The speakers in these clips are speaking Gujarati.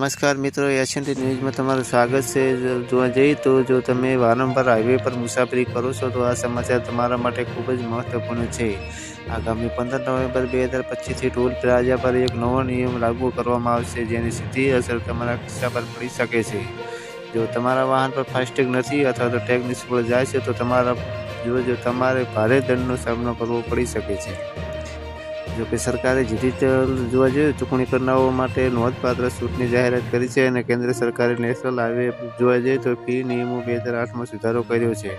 નમસ્કાર મિત્રો, એશિયન ન્યૂઝમાં તમારું સ્વાગત છે. જોવા જઈએ તો જો તમે વારંવાર હાઈવે પર મુસાફરી કરો છો, તો આ સમાચાર તમારા માટે ખૂબ જ મહત્વપૂર્ણ છે. આગામી પંદર નવેમ્બર બે હજાર પચીસથી ટોલ પ્લાઝા પર એક નવો નિયમ લાગુ કરવામાં આવશે, જેની સીધી અસર તમારા ખિસ્સા પર પડી શકે છે. જો તમારા વાહન પર ફાસ્ટેગ નથી અથવા તો ટેગ નિષ્ફળ જાય છે, તો તમારા જો જો તમારે ભારે દંડનો સામનો કરવો પડી શકે છે. જો કે સરકારે ડિજિટલ જોવા જોઈએ ચૂંટણી કરનારાઓ માટે નોંધપાત્ર છૂટની જાહેરાત કરી છે અને કેન્દ્ર સરકારે નેશનલ હાઈવે જોવા જઈએ તો ફી નિયમો બે હજાર આઠમાં સુધારો કર્યો છે.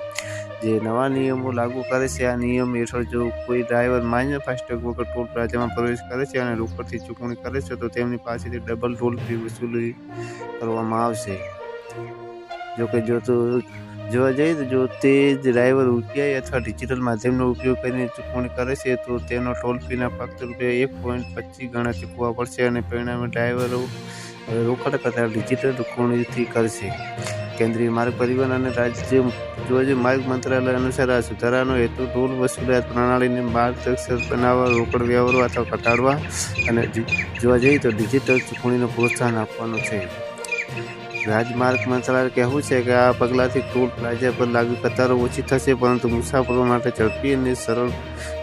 જે નવા નિયમો લાગુ કરે છે, આ નિયમ હેઠળ જો કોઈ ડ્રાઈવર માન્ય ફાસ્ટેગ વગર ટોલ પ્લાઝામાં પ્રવેશ કરે છે અને રોકડથી ચૂકવણી કરે છે, તો તેમની પાસેથી ડબલ ટોલ ફી વસૂલી કરવામાં આવશે. જોકે જો તો જોવા જઈએ તો જો તે ડ્રાઈવર યુપીઆઈ અથવા ડિજિટલ માધ્યમનો ઉપયોગ કરીને ચૂકવણી કરે છે, તો તેનો ટોલ ફીના ફક્ત રૂપિયા એક પોઈન્ટ પચીસ ગણા ચૂકવવા પડશે અને પરિણામે ડ્રાઈવરો રોકડ કરતાં ડિજિટલ ચૂકવણીથી કરશે. કેન્દ્રીય માર્ગ પરિવહન અને રાજ્ય જોવા માર્ગ મંત્રાલય અનુસાર આ સુધારાનો હેતુ ટોલ વસૂલાત પ્રણાલીને માર્ગદર્શક બનાવવા, રોકડ વ્યવહારો અથવા ઘટાડવા અને જોવા જઈએ તો ડિજિટલ ચૂકવણીને પ્રોત્સાહન આપવાનું છે. રાજમાર્ગ મંત્રાલય કહેવું છે કે આ પગલાંથી ટોલ પ્લાઝા પર લાગુ કતારો ઓછી થશે, પરંતુ મુસાફરો માટે ઝડપી અને સરળ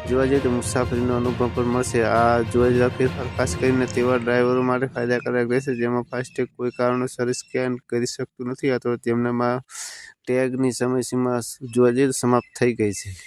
જોવા જઈએ તો મુસાફરીનો અનુભવ પણ મળશે. આ જોવા જઈએ ફેરફાર ખાસ કરીને તેવા ડ્રાઈવરો માટે ફાયદાકારક રહેશે, જેમાં ફાસ્ટેગ કોઈ કારણોસર સ્કેન કરી શકતું નથી અથવા તેમનામાં ટેગની સમયસીમા જોવા જઈએ તો સમાપ્ત થઈ ગઈ છે.